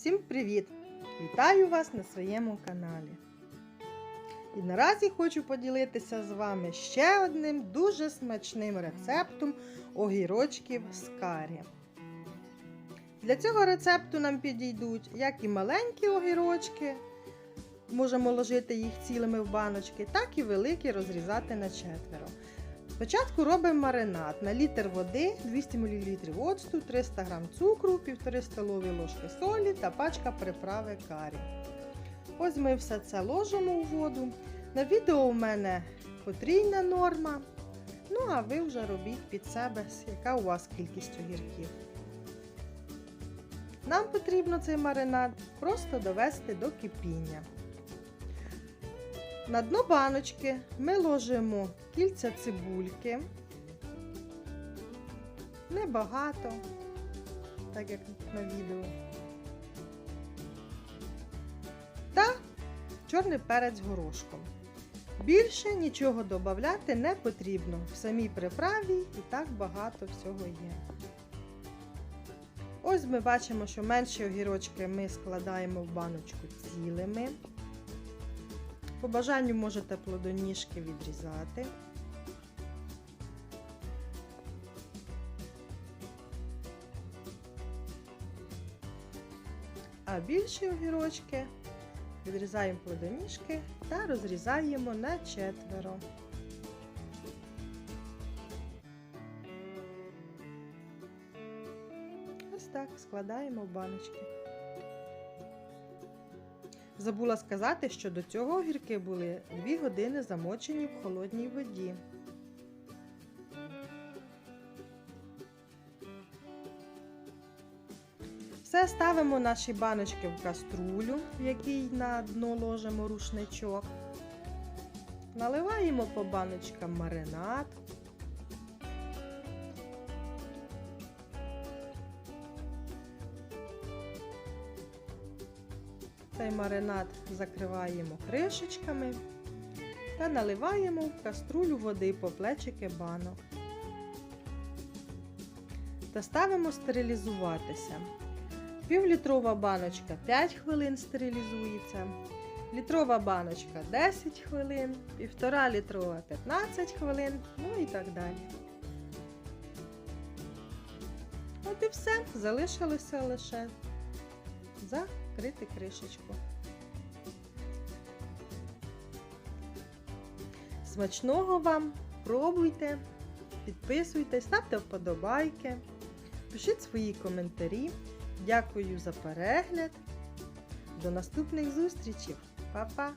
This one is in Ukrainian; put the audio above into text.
Всім привіт! Вітаю вас на своєму каналі. І наразі хочу поділитися з вами ще одним дуже смачним рецептом огірочків з карі. Для цього рецепту нам підійдуть як і маленькі огірочки, можемо ложити їх цілими в баночки, так і великі розрізати на четверо. Спочатку робимо маринад на літр води, 200 мл оцту, 300 г цукру, 1,5 столові ложки солі та пачка приправи карі. Ось ми все це ложимо у воду. На відео у мене потрійна норма. Ну, а ви вже робіть під себе, яка у вас кількість огірків. Нам потрібно цей маринад просто довести до кипіння. На дно баночки ми ложимо кільця цибульки. Небагато, так як на відео. Та чорний перець горошком. Більше нічого додати не потрібно. В самій приправі і так багато всього є. Ось ми бачимо, що менші огірочки ми складаємо в баночку цілими. По бажанню можете плодоніжки відрізати. А більші огірочки відрізаємо плодоніжки та розрізаємо на четверо. Ось так складаємо в баночки. Забула сказати, що до цього огірки були 2 години замочені в холодній воді. Все ставимо наші баночки в каструлю, в якій на дно ложимо рушничок. Наливаємо по баночкам маринад. Цей маринад закриваємо кришечками та наливаємо в каструлю води по плечики банок. Та ставимо стерилізуватися. Півлітрова баночка 5 хвилин стерилізується, літрова баночка 10 хвилин, півтора літрова 15 хвилин, ну і так далі. От і все, залишилося лише закрити кришечку. Смачного вам, пробуйте, підписуйтесь, ставте вподобайки, пишіть свої коментарі. Дякую за перегляд. До наступних зустрічей. Па-па!